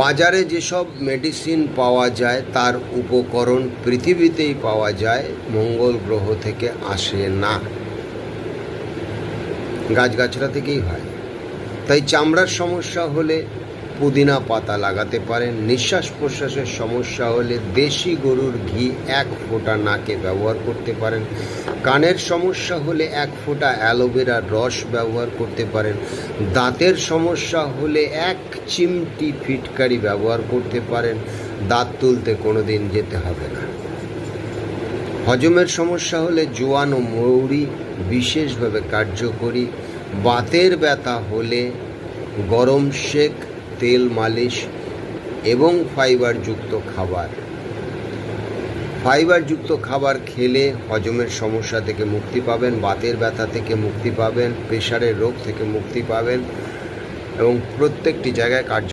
বাজারে যেসব মেডিসিন পাওয়া যায়, তার উপকরণ পৃথিবীতেই পাওয়া যায়, মঙ্গল গ্রহ থেকে আসে না। গাছগাছরা থেকেই হয়। তাই চামড়ার সমস্যা হলে পুদিনা পাতা লাগাতে পারেন। নিঃশ্বাস প্রশ্বাসের সমস্যা হলে দেশি গরুর ঘি এক ফোঁটা নাকে ব্যবহার করতে পারেন। কানের সমস্যা হলে এক ফোঁটা অ্যালোভেরার রস ব্যবহার করতে পারেন। দাঁতের সমস্যা হলে এক চিমটি ফিটকারি ব্যবহার করতে পারেন। দাঁত তুলতে কোনো দিন যেতে হবে না। হজমের সমস্যা হলে জোয়ান ও মৌরি বিশেষভাবে কার্যকরী। বাতের ব্যথা হলে গরম শেক তেল, মালিশ এবং ফাইবারযুক্ত খাবার। ফাইবারযুক্ত খাবার খেলে হজমের সমস্যা থেকে মুক্তি পাবেন, বাতের ব্যথা থেকে মুক্তি পাবেন প্রেশারের রোগ থেকে মুক্তি পাবেন এবং প্রত্যেকটি জায়গায় কার্য